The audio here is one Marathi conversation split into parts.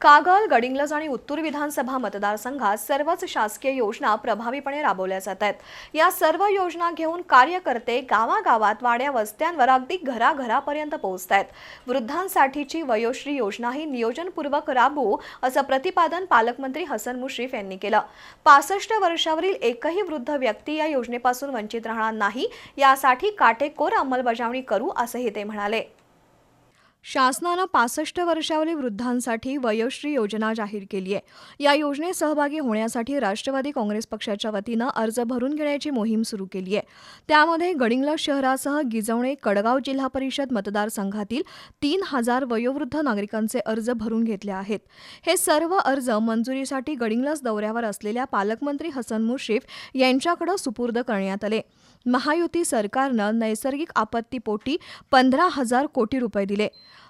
कागल गडिंग्लज आणि उत्तूर विधानसभा मतदारसंघात सर्वच शासकीय योजना प्रभावीपणे राबवल्या जात आहेत. या सर्व योजना घेऊन कार्यकर्ते गावागावात वाड्या वस्त्यांवर अगदी घराघरापर्यंत पोहोचत आहेत. वृद्धांसाठीची वयोश्री योजनाही नियोजनपूर्वक राबवू असं प्रतिपादन पालकमंत्री हसन मुश्रीफ यांनी केलं. पासष्ट वर्षावरील एकही वृद्ध व्यक्ती या योजनेपासून वंचित राहणार नाही. यासाठी काटेकोर अंमलबजावणी करू असंही ते म्हणाले. शासनानं पासष्ट वर्षावरील वृद्धांसाठी वयोश्री योजना जाहीर केली आहे. या योजनेत सहभागी होण्यासाठी राष्ट्रवादी काँग्रेस पक्षाच्या वतीनं अर्ज भरून घेण्याची मोहीम सुरू केली आहे. त्यामध्ये गडिंग्लज शहरासह गिजवणे कडगाव जिल्हा परिषद मतदारसंघातील तीन हजार वयोवृद्ध नागरिकांचे अर्ज भरून घेतले आहेत. हे सर्व अर्ज मंजुरीसाठी गडिंग्लज दौऱ्यावर असलेल्या पालकमंत्री हसन मुश्रीफ यांच्याकडे सुपूर्द करण्यात आले. महायुती सरकारनं नैसर्गिक आपत्तीपोटी पंधरा हजार कोटी रुपये दिले.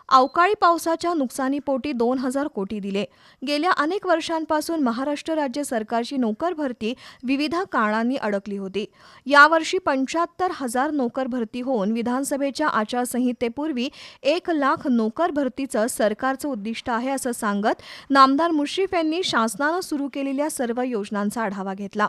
अवकाळी पावसाच्या नुकसानीपोटी दोन हजार कोटी दिले. गेल्या अनेक वर्षांपासून महाराष्ट्र राज्य सरकारची नोकर भरती विविध कारणांनी अडकली होती. यावर्षी पंच्याहत्तर हजार नोकर भरती होऊन विधानसभेच्या आचारसंहितेपूर्वी एक लाख नोकर भरतीचं सरकारचं उद्दिष्ट आहे असं सांगत नामदार मुश्रीफ यांनी शासनानं सुरू केलेल्या सर्व योजनांचा आढावा घेतला.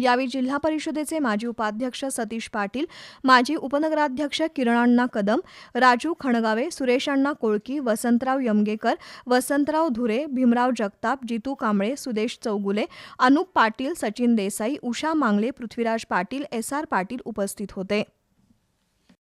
यावेळी जिल्हा परिषदेचे माजी उपाध्यक्ष सतीश पाटील माजी उपनगराध्यक्ष किरणाण्णा कदम राजू खणगावे सुरेशांना कोळकी वसंतराव यमगेकर वसंतराव धुरे भीमराव जगताप जितू कांबळे सुदेश चौगुले अनुप पाटील सचिन देसाई उषा मांगले पृथ्वीराज पाटील एस आर पाटील उपस्थित होते.